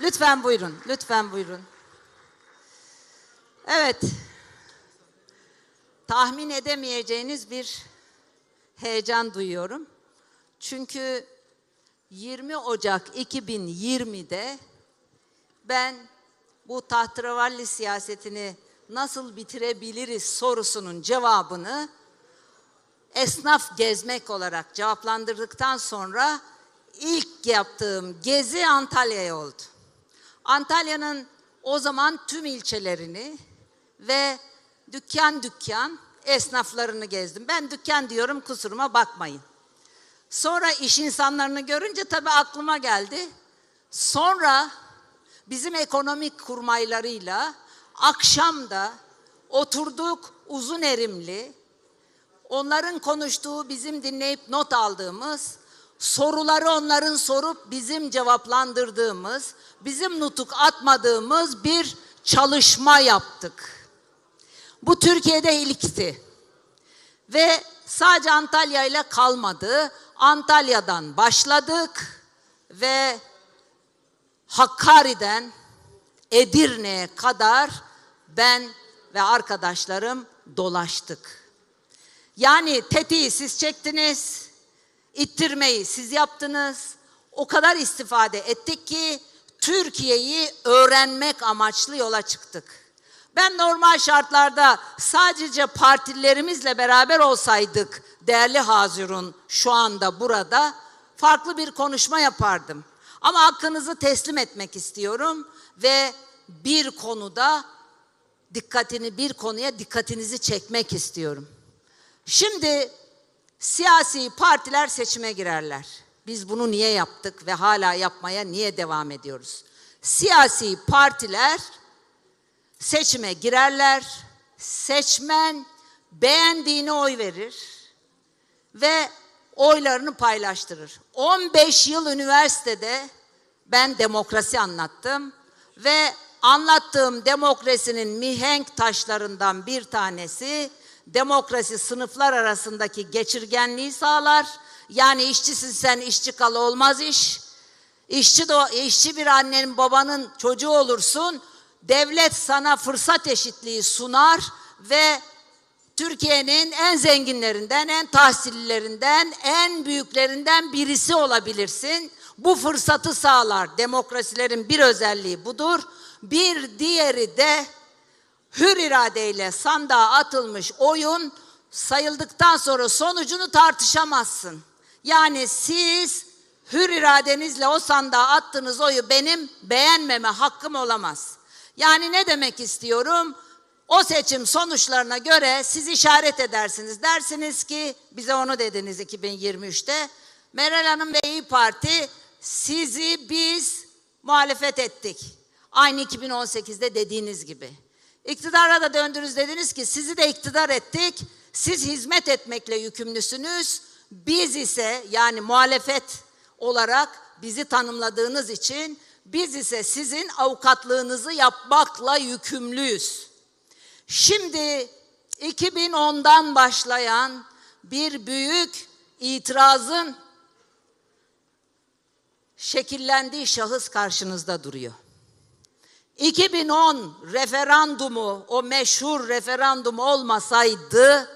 Lütfen buyurun, lütfen buyurun. Evet. Tahmin edemeyeceğiniz bir heyecan duyuyorum. Çünkü 20 Ocak 2020'de ben bu tahterevalli siyasetini nasıl bitirebiliriz sorusunun cevabını esnaf gezmek olarak cevaplandırdıktan sonra ilk yaptığım gezi Antalya'ya oldu. Antalya'nın o zaman tüm ilçelerini ve dükkan dükkan esnaflarını gezdim. Ben dükkan diyorum kusuruma bakmayın. Sonra iş insanlarını görünce tabii aklıma geldi. Sonra bizim ekonomik kurmaylarıyla akşamda oturduk uzun erimli, onların konuştuğu bizim dinleyip not aldığımız, soruları onların sorup bizim cevaplandırdığımız, bizim nutuk atmadığımız bir çalışma yaptık. Bu Türkiye'de ilkti. Ve sadece Antalya ile kalmadı. Antalya'dan başladık ve Hakkari'den Edirne'ye kadar ben ve arkadaşlarım dolaştık. Yani tetiği siz çektiniz, ittirmeyi siz yaptınız. O kadar istifade ettik ki Türkiye'yi öğrenmek amaçlı yola çıktık. Ben normal şartlarda sadece partilerimizle beraber olsaydık değerli Hazirun şu anda burada farklı bir konuşma yapardım. Ama hakkınızı teslim etmek istiyorum ve bir konuda dikkatini bir konuya dikkatinizi çekmek istiyorum. Şimdi siyasi partiler seçime girerler. Biz bunu niye yaptık ve hala yapmaya niye devam ediyoruz? Siyasi partiler seçime girerler. Seçmen beğendiğini oy verir ve oylarını paylaştırır. 15 yıl üniversitede ben demokrasi anlattım ve anlattığım demokrasinin mihenk taşlarından bir tanesi demokrasi sınıflar arasındaki geçirgenliği sağlar. Yani işçisin sen işçi kal olmaz iş. İşçi de işçi bir annenin babanın çocuğu olursun. Devlet sana fırsat eşitliği sunar ve Türkiye'nin en zenginlerinden, en tahsillerinden, en büyüklerinden birisi olabilirsin. Bu fırsatı sağlar. Demokrasilerin bir özelliği budur. Bir diğeri de hür iradeyle sandığa atılmış oyun sayıldıktan sonra sonucunu tartışamazsın. Yani siz hür iradenizle o sandığa attığınız oyu benim beğenmeme hakkım olamaz. Yani ne demek istiyorum? O seçim sonuçlarına göre siz işaret edersiniz. Dersiniz ki bize onu dediniz 2023'te. Meral Hanım ve İyi Parti sizi biz muhalefet ettik. Aynı 2018'de dediğiniz gibi. İktidara da döndünüz dediniz ki sizi de iktidar ettik. Siz hizmet etmekle yükümlüsünüz. Biz ise yani muhalefet olarak bizi tanımladığınız için biz ise sizin avukatlığınızı yapmakla yükümlüyüz. Şimdi 2010'dan başlayan bir büyük itirazın şekillendiği şahıs karşınızda duruyor. 2010 referandumu, o meşhur referandum olmasaydı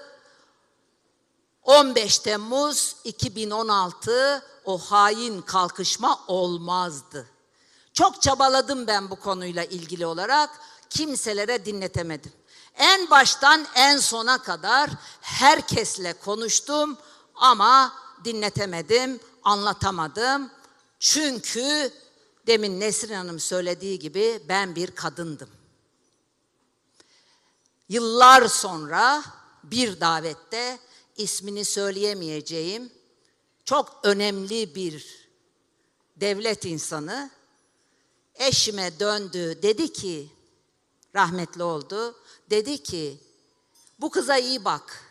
15 Temmuz 2016 o hain kalkışma olmazdı. Çok çabaladım ben bu konuyla ilgili olarak kimselere dinletemedim. En baştan en sona kadar herkesle konuştum ama dinletemedim, anlatamadım. Çünkü demin Nesrin Hanım söylediği gibi ben bir kadındım. Yıllar sonra bir davette ismini söyleyemeyeceğim çok önemli bir devlet insanı eşime döndü. Dedi ki rahmetli oldu dedi ki bu kıza iyi bak.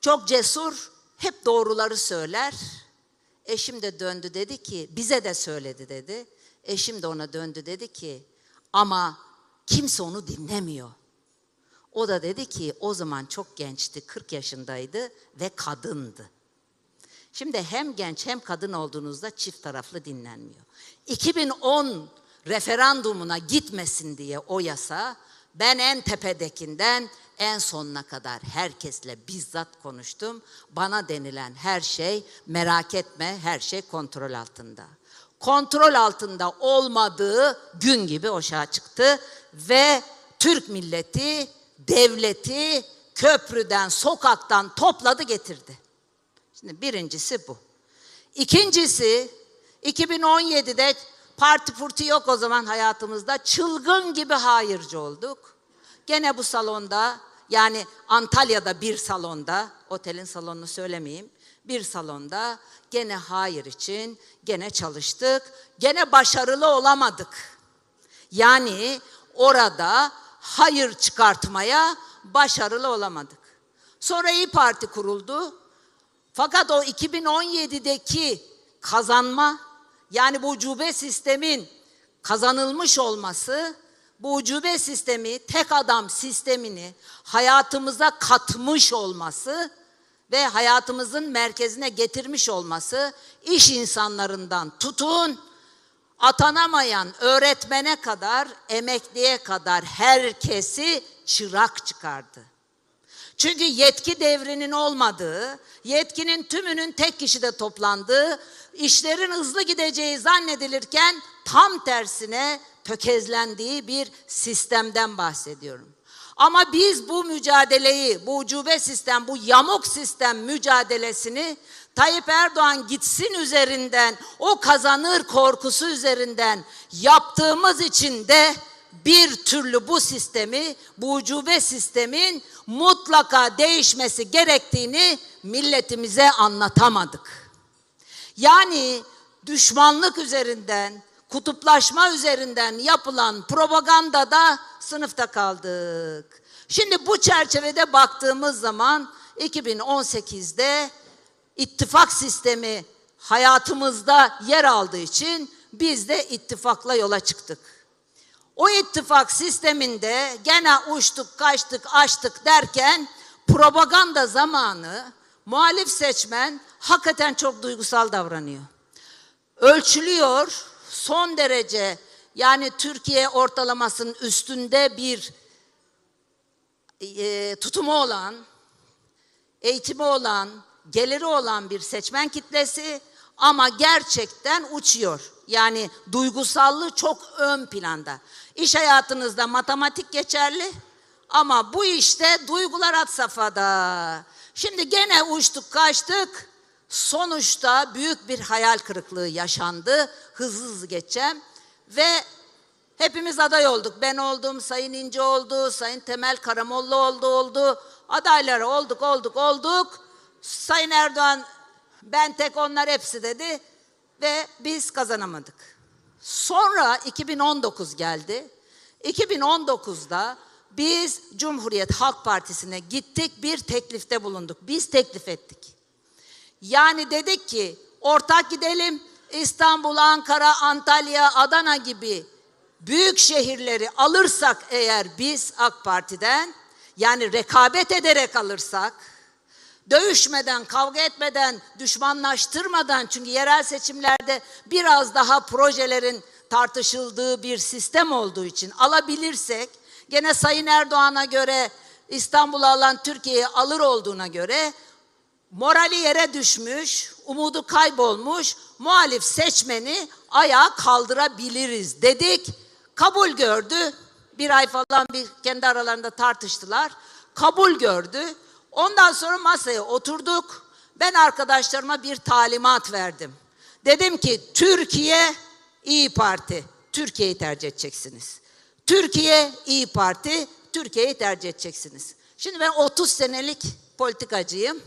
Çok cesur hep doğruları söyler eşim de döndü dedi ki bize de söyledi dedi. Eşim de ona döndü dedi ki ama kimse onu dinlemiyor. O da dedi ki o zaman çok gençti 40 yaşındaydı ve kadındı. Şimdi hem genç hem kadın olduğunuzda çift taraflı dinlenmiyor. 2010 referandumuna gitmesin diye o yasa ben en tepedekinden en sonuna kadar herkesle bizzat konuştum. Bana denilen her şey merak etme her şey kontrol altında. Kontrol altında olmadığı gün gibi oşağa çıktı ve Türk milleti devleti köprüden sokaktan topladı getirdi. Şimdi birincisi bu. İkincisi 2017'de parti purti yok o zaman hayatımızda. Çılgın gibi hayırcı olduk. Gene bu salonda yani Antalya'da bir salonda, otelin salonunu söylemeyeyim, bir salonda gene hayır için gene çalıştık. Gene başarılı olamadık. Yani orada hayır çıkartmaya başarılı olamadık. Sonra İyi Parti kuruldu. Fakat o 2017'deki kazanma yani bu ucube sistemin kazanılmış olması bu ucube sistemi tek adam sistemini hayatımıza katmış olması ve hayatımızın merkezine getirmiş olması iş insanlarından tutun atanamayan öğretmene kadar emekliye kadar herkesi çırak çıkardı. Çünkü yetki devrinin olmadığı, yetkinin tümünün tek kişide toplandığı, işlerin hızlı gideceği zannedilirken tam tersine tökezlendiği bir sistemden bahsediyorum. Ama biz bu mücadeleyi, bu ucube sistem, bu yamuk sistem mücadelesini Tayyip Erdoğan gitsin üzerinden, o kazanır korkusu üzerinden yaptığımız için de bir türlü bu sistemi, bu ucube sistemin mutlaka değişmesi gerektiğini milletimize anlatamadık. Yani düşmanlık üzerinden, kutuplaşma üzerinden yapılan propagandada sınıfta kaldık. Şimdi bu çerçevede baktığımız zaman 2018'de ittifak sistemi hayatımızda yer aldığı için biz de ittifakla yola çıktık. O ittifak sisteminde gene uçtuk, kaçtık, açtık derken propaganda zamanı muhalif seçmen hakikaten çok duygusal davranıyor. Ölçülüyor son derece yani Türkiye ortalamasının üstünde bir e, tutumu olan, eğitimi olan, geliri olan bir seçmen kitlesi ama gerçekten uçuyor. Yani duygusallığı çok ön planda. İş hayatınızda matematik geçerli ama bu işte duygular at safhada. Şimdi gene uçtuk kaçtık. Sonuçta büyük bir hayal kırıklığı yaşandı. Hızlı hızlı geçeceğim. Ve hepimiz aday olduk. Ben oldum, Sayın İnce oldu, Sayın Temel Karamolla oldu, oldu. Adayları olduk, olduk, olduk. Sayın Erdoğan ben tek onlar hepsi dedi ve biz kazanamadık. Sonra 2019 geldi. 2019'da biz Cumhuriyet Halk Partisi'ne gittik bir teklifte bulunduk. Biz teklif ettik. Yani dedik ki ortak gidelim İstanbul, Ankara, Antalya, Adana gibi büyük şehirleri alırsak eğer biz AK Parti'den yani rekabet ederek alırsak dövüşmeden, kavga etmeden, düşmanlaştırmadan çünkü yerel seçimlerde biraz daha projelerin tartışıldığı bir sistem olduğu için alabilirsek gene Sayın Erdoğan'a göre İstanbul'u alan Türkiye'yi alır olduğuna göre morali yere düşmüş, umudu kaybolmuş, muhalif seçmeni ayağa kaldırabiliriz dedik. Kabul gördü. Bir ay falan bir kendi aralarında tartıştılar. Kabul gördü. Ondan sonra masaya oturduk. Ben arkadaşlarıma bir talimat verdim. Dedim ki Türkiye İyi Parti, Türkiye'yi tercih edeceksiniz. Türkiye İyi Parti, Türkiye'yi tercih edeceksiniz. Şimdi ben 30 senelik politikacıyım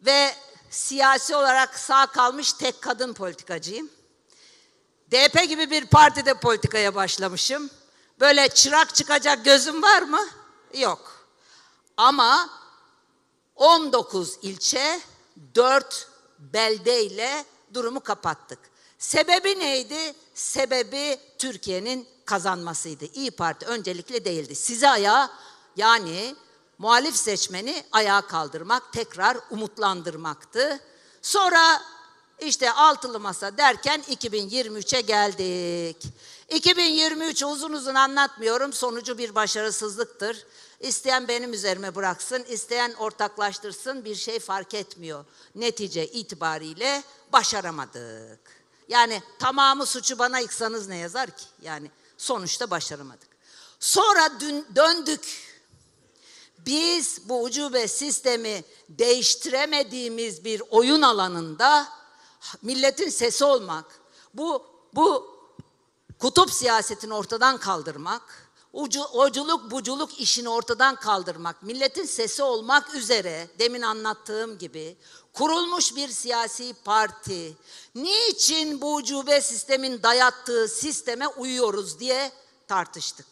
ve siyasi olarak sağ kalmış tek kadın politikacıyım. DP gibi bir partide politikaya başlamışım. Böyle çırak çıkacak gözüm var mı? Yok. Ama 19 ilçe, 4 beldeyle durumu kapattık. Sebebi neydi? Sebebi Türkiye'nin kazanmasıydı. İyi Parti öncelikle değildi. Sizi ayağa yani muhalif seçmeni ayağa kaldırmak, tekrar umutlandırmaktı. Sonra işte altılı masa derken 2023'e geldik. 2023 uzun uzun anlatmıyorum. Sonucu bir başarısızlıktır. İsteyen benim üzerime bıraksın, isteyen ortaklaştırsın bir şey fark etmiyor. Netice itibariyle başaramadık. Yani tamamı suçu bana yıksanız ne yazar ki? Yani sonuçta başaramadık. Sonra dün döndük. Biz bu ucube sistemi değiştiremediğimiz bir oyun alanında milletin sesi olmak, bu bu kutup siyasetini ortadan kaldırmak, ucu, oculuk buculuk işini ortadan kaldırmak, milletin sesi olmak üzere demin anlattığım gibi kurulmuş bir siyasi parti niçin bu ucube sistemin dayattığı sisteme uyuyoruz diye tartıştık.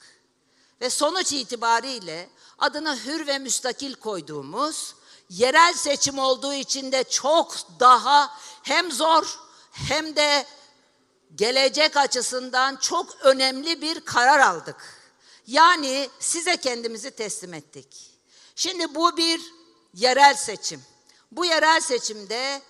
Ve sonuç itibariyle adını hür ve müstakil koyduğumuz yerel seçim olduğu için de çok daha hem zor hem de gelecek açısından çok önemli bir karar aldık. Yani size kendimizi teslim ettik. Şimdi bu bir yerel seçim. Bu yerel seçimde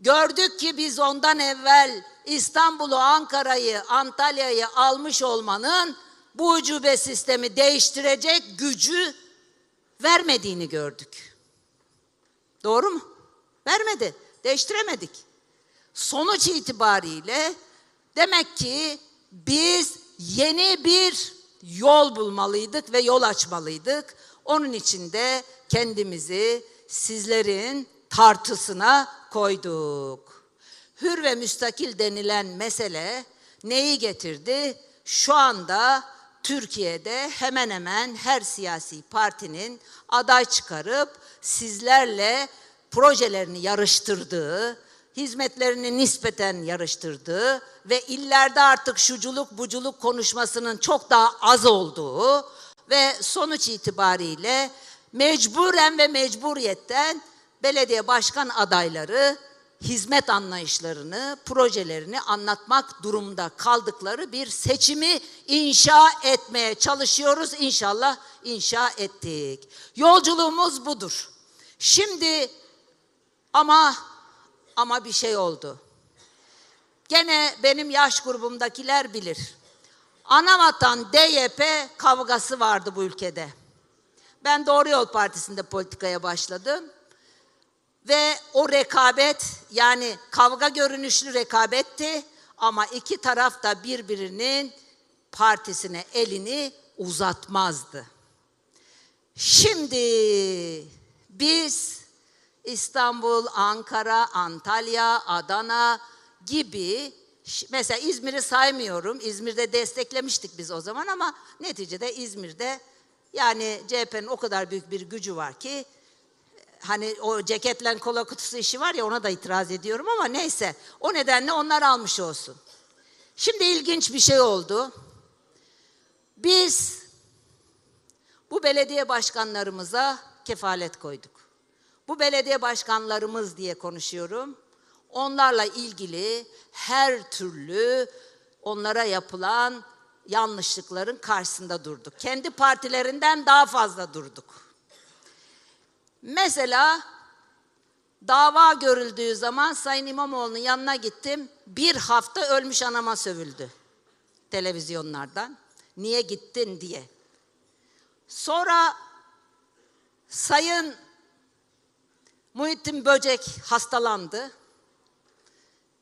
gördük ki biz ondan evvel İstanbul'u, Ankara'yı, Antalya'yı almış olmanın bu ucube sistemi değiştirecek gücü vermediğini gördük. Doğru mu? Vermedi. Değiştiremedik. Sonuç itibariyle demek ki biz yeni bir yol bulmalıydık ve yol açmalıydık. Onun için de kendimizi sizlerin tartısına koyduk. Hür ve müstakil denilen mesele neyi getirdi? Şu anda Türkiye'de hemen hemen her siyasi partinin aday çıkarıp sizlerle projelerini yarıştırdığı, hizmetlerini nispeten yarıştırdığı ve illerde artık şuculuk buculuk konuşmasının çok daha az olduğu ve sonuç itibariyle mecburen ve mecburiyetten belediye başkan adayları hizmet anlayışlarını, projelerini anlatmak durumda kaldıkları bir seçimi inşa etmeye çalışıyoruz. İnşallah inşa ettik. Yolculuğumuz budur. Şimdi ama ama bir şey oldu. Gene benim yaş grubumdakiler bilir. Anavatan DYP kavgası vardı bu ülkede. Ben Doğru Yol Partisi'nde politikaya başladım. Ve o rekabet yani kavga görünüşlü rekabetti ama iki taraf da birbirinin partisine elini uzatmazdı. Şimdi biz İstanbul, Ankara, Antalya, Adana gibi mesela İzmir'i saymıyorum. İzmir'de desteklemiştik biz o zaman ama neticede İzmir'de yani CHP'nin o kadar büyük bir gücü var ki hani o ceketle kola kutusu işi var ya ona da itiraz ediyorum ama neyse. O nedenle onlar almış olsun. Şimdi ilginç bir şey oldu. Biz bu belediye başkanlarımıza kefalet koyduk. Bu belediye başkanlarımız diye konuşuyorum. Onlarla ilgili her türlü onlara yapılan yanlışlıkların karşısında durduk. Kendi partilerinden daha fazla durduk. Mesela dava görüldüğü zaman Sayın İmamoğlu'nun yanına gittim. Bir hafta ölmüş anama sövüldü televizyonlardan. Niye gittin diye. Sonra Sayın Muhittin Böcek hastalandı.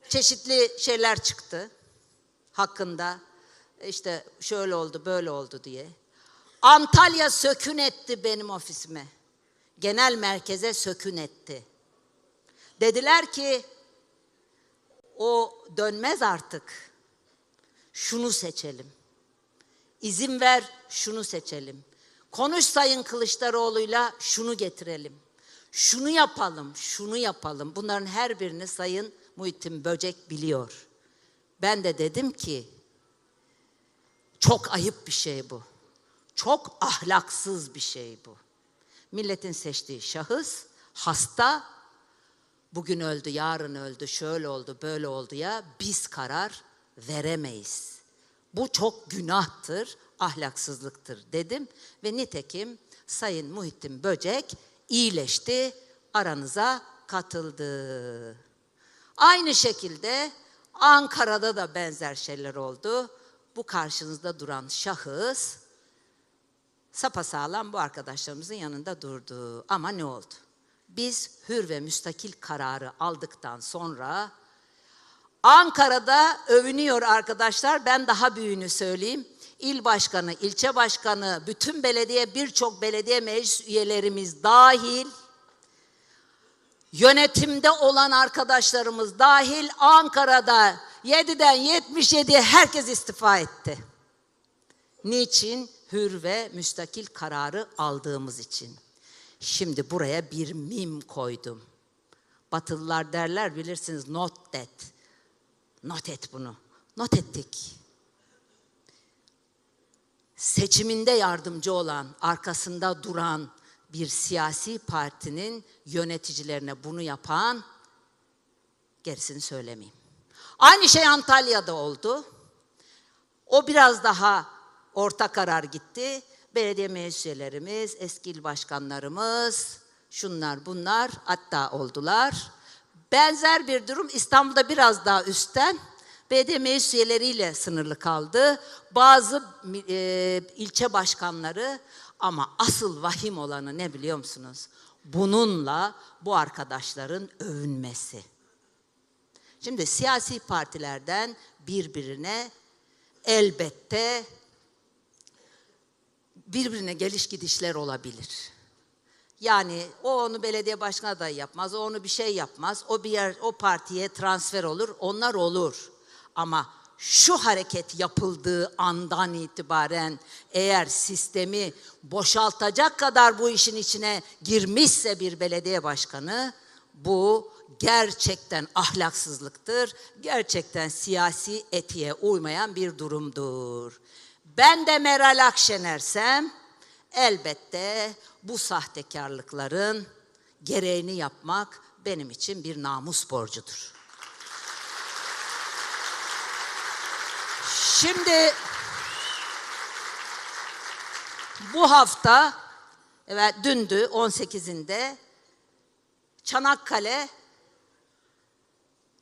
Çeşitli şeyler çıktı hakkında. İşte şöyle oldu, böyle oldu diye. Antalya sökün etti benim ofisime. Genel merkeze sökün etti. Dediler ki o dönmez artık. Şunu seçelim. İzin ver şunu seçelim. Konuş Sayın Kılıçdaroğlu'yla şunu getirelim. Şunu yapalım, şunu yapalım. Bunların her birini Sayın Muhittin Böcek biliyor. Ben de dedim ki çok ayıp bir şey bu. Çok ahlaksız bir şey bu. Milletin seçtiği şahıs hasta bugün öldü, yarın öldü, şöyle oldu, böyle oldu ya biz karar veremeyiz. Bu çok günahtır, ahlaksızlıktır dedim ve nitekim Sayın Muhittin Böcek iyileşti, aranıza katıldı. Aynı şekilde Ankara'da da benzer şeyler oldu. Bu karşınızda duran şahıs sapasağlam bu arkadaşlarımızın yanında durdu. Ama ne oldu? Biz hür ve müstakil kararı aldıktan sonra Ankara'da övünüyor arkadaşlar. Ben daha büyüğünü söyleyeyim. İl başkanı, ilçe başkanı, bütün belediye, birçok belediye meclis üyelerimiz dahil, yönetimde olan arkadaşlarımız dahil Ankara'da 7'den 77'ye herkes istifa etti. Niçin? Hür ve müstakil kararı aldığımız için. Şimdi buraya bir mim koydum. Batılılar derler bilirsiniz not that. Not et bunu. Not ettik. Seçiminde yardımcı olan, arkasında duran bir siyasi partinin yöneticilerine bunu yapan gerisini söylemeyeyim. Aynı şey Antalya'da oldu. O biraz daha orta karar gitti. Belediye meclis üyelerimiz, eski il başkanlarımız, şunlar bunlar hatta oldular. Benzer bir durum İstanbul'da biraz daha üstten meclis üyeleriyle sınırlı kaldı. Bazı e, ilçe başkanları ama asıl vahim olanı ne biliyor musunuz? Bununla bu arkadaşların övünmesi. Şimdi siyasi partilerden birbirine elbette birbirine geliş gidişler olabilir. Yani o onu belediye başkanı adayı yapmaz, o onu bir şey yapmaz, o bir yer, o partiye transfer olur, onlar olur. Ama şu hareket yapıldığı andan itibaren eğer sistemi boşaltacak kadar bu işin içine girmişse bir belediye başkanı bu gerçekten ahlaksızlıktır. Gerçekten siyasi etiğe uymayan bir durumdur. Ben de Meral Akşener'sem elbette bu sahtekarlıkların gereğini yapmak benim için bir namus borcudur. Şimdi bu hafta evet dündü 18'inde Çanakkale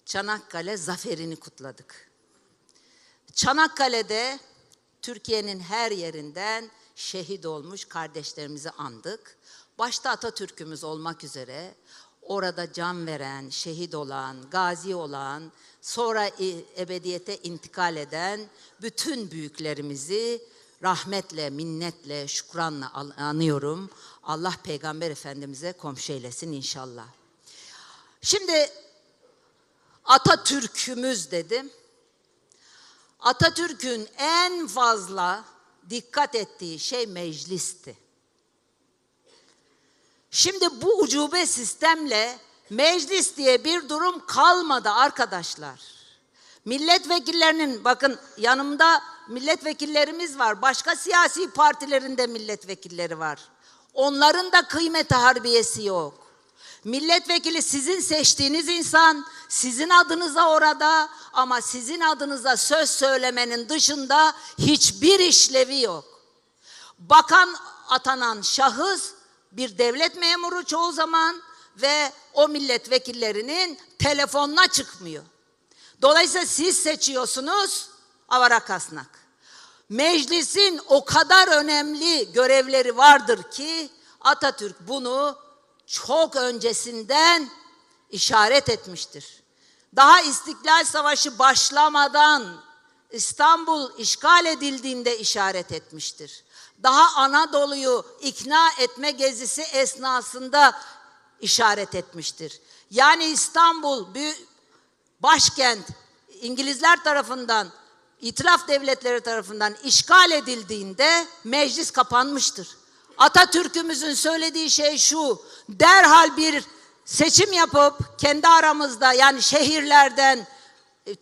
Çanakkale zaferini kutladık. Çanakkale'de Türkiye'nin her yerinden şehit olmuş kardeşlerimizi andık. Başta Atatürk'ümüz olmak üzere orada can veren, şehit olan, gazi olan, sonra ebediyete intikal eden bütün büyüklerimizi rahmetle, minnetle, şükranla anıyorum. Allah Peygamber Efendimiz'e komşu eylesin inşallah. Şimdi Atatürk'ümüz dedim. Atatürk'ün en fazla dikkat ettiği şey meclisti. Şimdi bu ucube sistemle meclis diye bir durum kalmadı arkadaşlar. Milletvekillerinin bakın yanımda milletvekillerimiz var. Başka siyasi partilerin de milletvekilleri var. Onların da kıymeti harbiyesi yok. Milletvekili sizin seçtiğiniz insan, sizin adınıza orada ama sizin adınıza söz söylemenin dışında hiçbir işlevi yok. Bakan atanan şahıs bir devlet memuru çoğu zaman ve o milletvekillerinin telefonuna çıkmıyor. Dolayısıyla siz seçiyorsunuz avara kasnak. Meclisin o kadar önemli görevleri vardır ki Atatürk bunu çok öncesinden işaret etmiştir. Daha İstiklal Savaşı başlamadan İstanbul işgal edildiğinde işaret etmiştir. Daha Anadolu'yu ikna etme gezisi esnasında işaret etmiştir. Yani İstanbul başkent İngilizler tarafından, itiraf devletleri tarafından işgal edildiğinde meclis kapanmıştır. Atatürk'ümüzün söylediği şey şu, derhal bir seçim yapıp kendi aramızda yani şehirlerden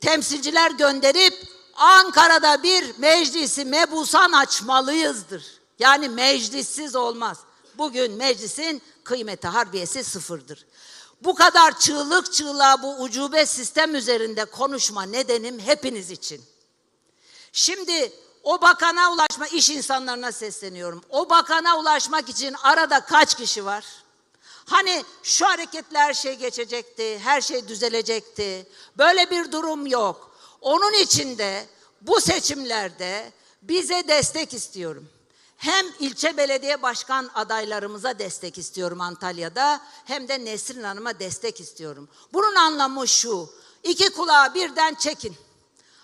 temsilciler gönderip Ankara'da bir meclisi mebusan açmalıyızdır. Yani meclissiz olmaz. Bugün meclisin kıymeti harbiyesi sıfırdır. Bu kadar çığlık çığlığa bu ucube sistem üzerinde konuşma nedenim hepiniz için. Şimdi o bakana ulaşma iş insanlarına sesleniyorum. O bakana ulaşmak için arada kaç kişi var? Hani şu hareketle her şey geçecekti, her şey düzelecekti. Böyle bir durum yok. Onun için de bu seçimlerde bize destek istiyorum. Hem ilçe belediye başkan adaylarımıza destek istiyorum Antalya'da hem de Nesrin Hanım'a destek istiyorum. Bunun anlamı şu. iki kulağı birden çekin.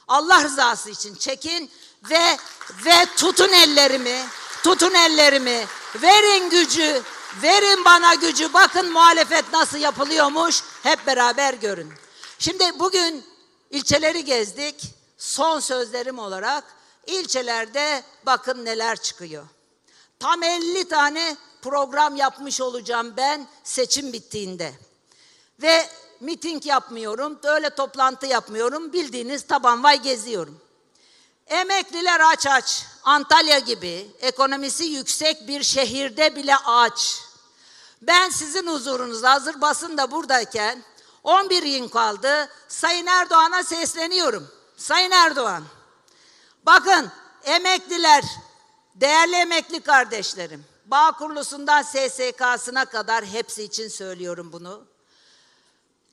Allah rızası için çekin ve ve tutun ellerimi, tutun ellerimi. Verin gücü, verin bana gücü. Bakın muhalefet nasıl yapılıyormuş. Hep beraber görün. Şimdi bugün ilçeleri gezdik. Son sözlerim olarak ilçelerde bakın neler çıkıyor. Tam 50 tane program yapmış olacağım ben seçim bittiğinde. Ve miting yapmıyorum, öyle toplantı yapmıyorum. Bildiğiniz taban vay geziyorum. Emekliler aç aç. Antalya gibi ekonomisi yüksek bir şehirde bile aç. Ben sizin huzurunuzda hazır basın da buradayken 11 yıl kaldı. Sayın Erdoğan'a sesleniyorum. Sayın Erdoğan, bakın emekliler, değerli emekli kardeşlerim, Bağ kurulusundan SSK'sına kadar hepsi için söylüyorum bunu.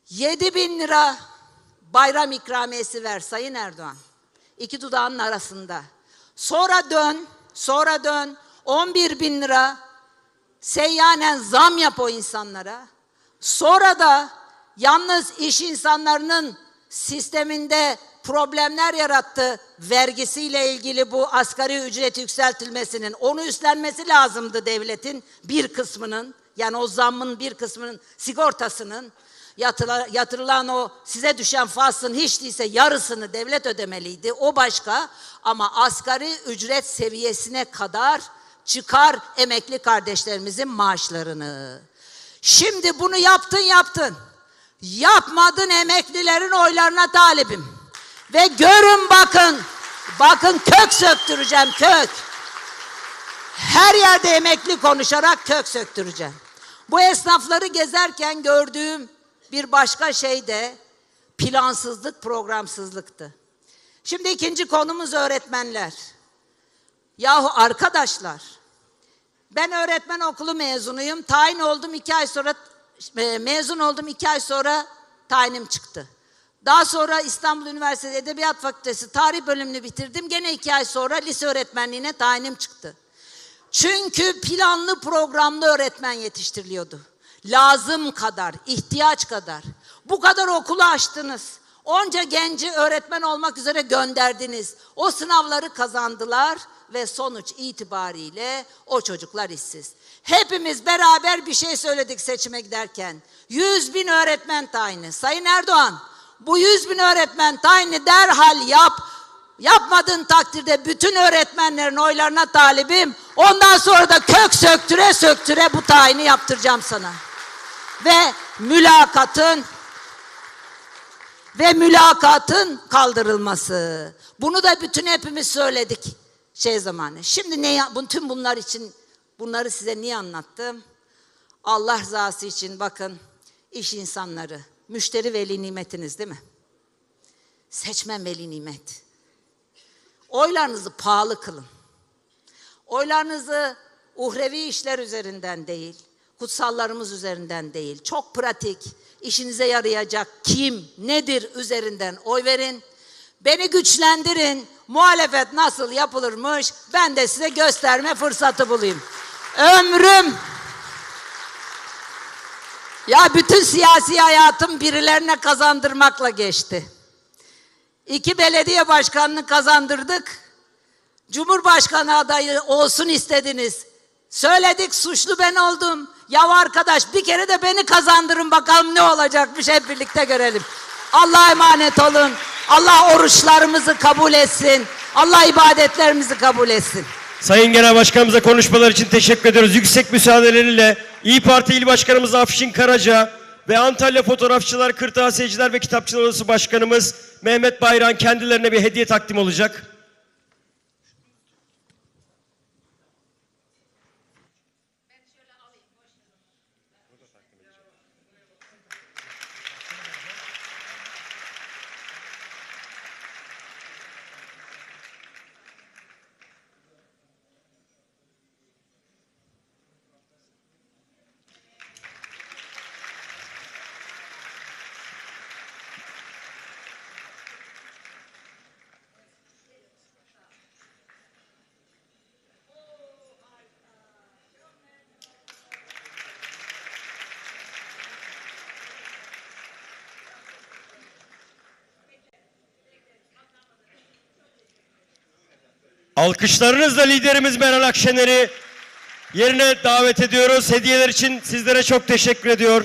7 bin lira bayram ikramiyesi ver Sayın Erdoğan. İki dudağının arasında. Sonra dön, sonra dön 11 bin lira seyyanen zam yap o insanlara. Sonra da yalnız iş insanlarının sisteminde problemler yarattı vergisiyle ilgili bu asgari ücret yükseltilmesinin onu üstlenmesi lazımdı devletin bir kısmının yani o zammın bir kısmının sigortasının yatırılan o size düşen faslın hiç değilse yarısını devlet ödemeliydi. O başka ama asgari ücret seviyesine kadar çıkar emekli kardeşlerimizin maaşlarını. Şimdi bunu yaptın yaptın. Yapmadın emeklilerin oylarına talibim. Ve görün bakın, bakın kök söktüreceğim kök. Her yerde emekli konuşarak kök söktüreceğim. Bu esnafları gezerken gördüğüm bir başka şey de plansızlık, programsızlıktı. Şimdi ikinci konumuz öğretmenler. Yahu arkadaşlar, ben öğretmen okulu mezunuyum. Tayin oldum iki ay sonra, mezun oldum iki ay sonra tayinim çıktı. Daha sonra İstanbul Üniversitesi Edebiyat Fakültesi tarih bölümünü bitirdim. Gene iki ay sonra lise öğretmenliğine tayinim çıktı. Çünkü planlı programlı öğretmen yetiştiriliyordu. Lazım kadar, ihtiyaç kadar. Bu kadar okulu açtınız. Onca genci öğretmen olmak üzere gönderdiniz. O sınavları kazandılar ve sonuç itibariyle o çocuklar işsiz. Hepimiz beraber bir şey söyledik seçime giderken. 100 bin öğretmen tayini. Sayın Erdoğan bu 100 bin öğretmen tayini derhal yap. Yapmadığın takdirde bütün öğretmenlerin oylarına talibim. Ondan sonra da kök söktüre söktüre bu tayini yaptıracağım sana. Ve mülakatın ve mülakatın kaldırılması. Bunu da bütün hepimiz söyledik şey zamanı. Şimdi ne ya- bütün bunlar için bunları size niye anlattım? Allah rızası için bakın iş insanları, müşteri veli nimetiniz değil mi? Seçmen veli nimet. Oylarınızı pahalı kılın. Oylarınızı uhrevi işler üzerinden değil, kutsallarımız üzerinden değil, çok pratik, işinize yarayacak kim, nedir üzerinden oy verin. Beni güçlendirin, muhalefet nasıl yapılırmış ben de size gösterme fırsatı bulayım. Ömrüm, ya bütün siyasi hayatım birilerine kazandırmakla geçti. İki belediye başkanını kazandırdık. Cumhurbaşkanı adayı olsun istediniz. Söyledik suçlu ben oldum. Ya arkadaş bir kere de beni kazandırın bakalım ne olacakmış hep birlikte görelim. Allah'a emanet olun. Allah oruçlarımızı kabul etsin. Allah ibadetlerimizi kabul etsin. Sayın Genel Başkanımıza konuşmalar için teşekkür ediyoruz. Yüksek müsaadeleriyle İyi Parti İl Başkanımız Afşin Karaca ve Antalya Fotoğrafçılar, Kırtasiyeciler ve Kitapçılar Odası Başkanımız Mehmet Bayram kendilerine bir hediye takdim olacak. Alkışlarınızla liderimiz Meral Akşener'i yerine davet ediyoruz. Hediyeler için sizlere çok teşekkür ediyor.